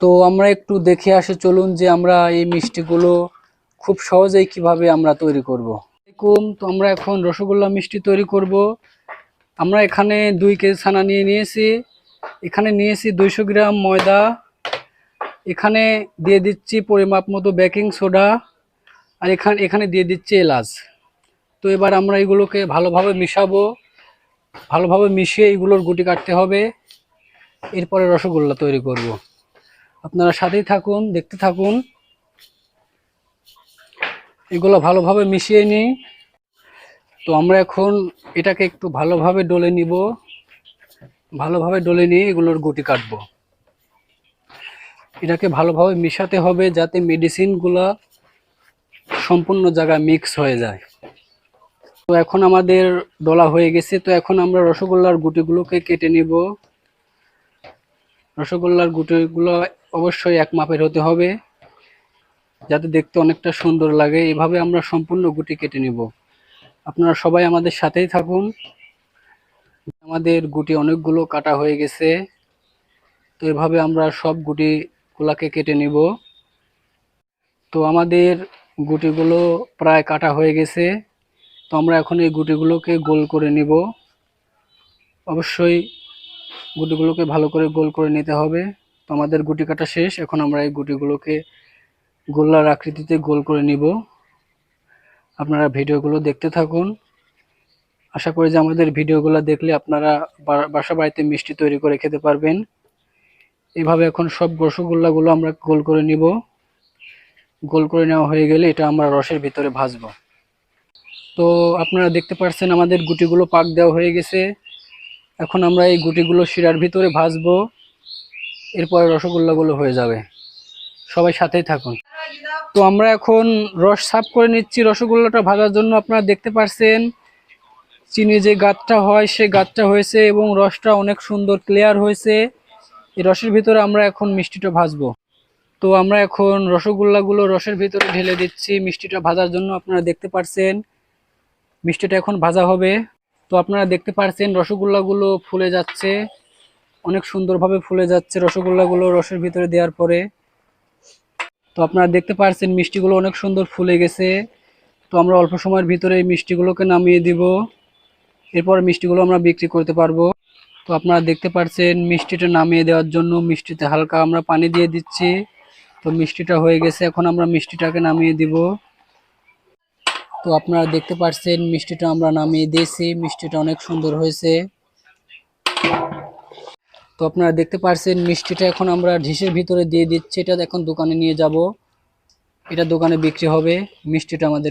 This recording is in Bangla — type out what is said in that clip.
তো আমরা একটু দেখে আসে চলুন যে আমরা এই মিষ্টিগুলো খুব সহজেই কীভাবে আমরা তৈরি করব। আসসালামাইকুম তো আমরা এখন রসগোল্লা মিষ্টি তৈরি করব। আমরা এখানে দুই কেজি ছানা নিয়ে নিয়েছি। এখানে নিয়েছি দুইশো গ্রাম ময়দা। এখানে দিয়ে দিচ্ছি পরিমাপ মতো বেকিং সোডা। আর এখানে এখানে দিয়ে দিচ্ছি এলাচ। তো এবার আমরা এগুলোকে ভালোভাবে মিশাবো। ভালোভাবে মিশিয়ে এগুলোর গুটি কাটতে হবে। এরপরে রসগোল্লা তৈরি করব। আপনারা সাথেই থাকুন, দেখতে থাকুন। এগুলো ভালোভাবে মিশিয়ে নিই। তো আমরা এখন এটাকে একটু ভালোভাবে ডলে নিব। ভালোভাবে ডলে নিয়ে এগুলোর গুটি কাটবো। এটাকে ভালোভাবে মিশাতে হবে যাতে মেডিসিনগুলা সম্পূর্ণ জায়গায় মিক্স হয়ে যায়। তো এখন আমাদের ডলা হয়ে গেছে। তো এখন আমরা রসগোল্লার গুটিগুলোকে কেটে নিব। রসগোল্লার গুটিগুলো অবশ্যই এক মাপের হতে হবে, যাতে দেখতে অনেকটা সুন্দর লাগে। এভাবে আমরা সম্পূর্ণ গুটি কেটে নিব। আপনারা সবাই আমাদের সাথেই থাকুন। আমাদের গুটি অনেকগুলো কাটা হয়ে গেছে। তো এভাবে আমরা সব গুটিগুলাকে কেটে নিব। তো আমাদের গুটিগুলো প্রায় কাটা হয়ে গেছে। তো আমরা এখন এই গুটিগুলোকে গোল করে নিব। অবশ্যই গুটিগুলোকে ভালো করে গোল করে নিতে হবে। তো আমাদের গুটি কাটা শেষ। এখন আমরা এই গুটিগুলোকে গোল্লার আকৃতিতে গোল করে নিব। আপনারা ভিডিওগুলো দেখতে থাকুন। আশা করি যে আমাদের ভিডিওগুলো দেখলে আপনারা বাসা বাড়িতে মিষ্টি তৈরি করে খেতে পারবেন। এইভাবে এখন সব রসগোল্লাগুলো আমরা গোল করে নিব। গোল করে নেওয়া হয়ে গেলে এটা আমরা রসের ভিতরে ভাজবো। তো আপনারা দেখতে পাচ্ছেন আমাদের গুটিগুলো পাক দেওয়া হয়ে গেছে। এখন আমরা এই গুটিগুলো শিরার ভিতরে ভাজবো। এরপরে রসগোল্লাগুলো হয়ে যাবে। সবাই সাথেই থাকুন। তো আমরা এখন রস সাফ করে নিচ্ছি। রসগোল্লাটা ভাজার জন্য আপনারা দেখতে পাচ্ছেন চিনি যে গাতটা হয় সে গাতটা হয়েছে এবং রসটা অনেক সুন্দর ক্লিয়ার হয়েছে। এই রসের ভিতরে আমরা এখন মিষ্টিটা ভাজবো। তো আমরা এখন রসগোল্লাগুলো রসের ভিতরে ঢেলে দিচ্ছি। মিষ্টিটা ভাজার জন্য আপনারা দেখতে পাচ্ছেন মিষ্টিটা এখন ভাজা হবে। তো আপনারা দেখতে পাচ্ছেন রসগোল্লাগুলো ফুলে যাচ্ছে। অনেক সুন্দরভাবে ফুলে যাচ্ছে রসগোল্লাগুলো রসের ভিতরে দেওয়ার পরে। তো আপনারা দেখতে পাচ্ছেন মিষ্টিগুলো অনেক সুন্দর ফুলে গেছে। তো আমরা অল্প সময়ের ভিতরে এই মিষ্টিগুলোকে নামিয়ে দিব। এরপর মিষ্টিগুলো আমরা বিক্রি করতে পারব। তো আপনারা দেখতে পাচ্ছেন মিষ্টিটা নামিয়ে দেওয়ার জন্য মিষ্টিতে হালকা আমরা পানি দিয়ে দিচ্ছি। তো মিষ্টিটা হয়ে গেছে, এখন আমরা মিষ্টিটাকে নামিয়ে দিব। তো আপনারা দেখতে পাচ্ছেন মিষ্টিটা আমরা নামিয়ে দিয়েছি, মিষ্টিটা অনেক সুন্দর হয়েছে। তো আপনারা দেখতে পারছেন, মিষ্টিটা এখন আমরা ঢিসের ভিতরে দিয়ে দিচ্ছি। এটা এখন দোকানে নিয়ে যাব। এটা দোকানে বিক্রি হবে। মিষ্টিটা আমাদের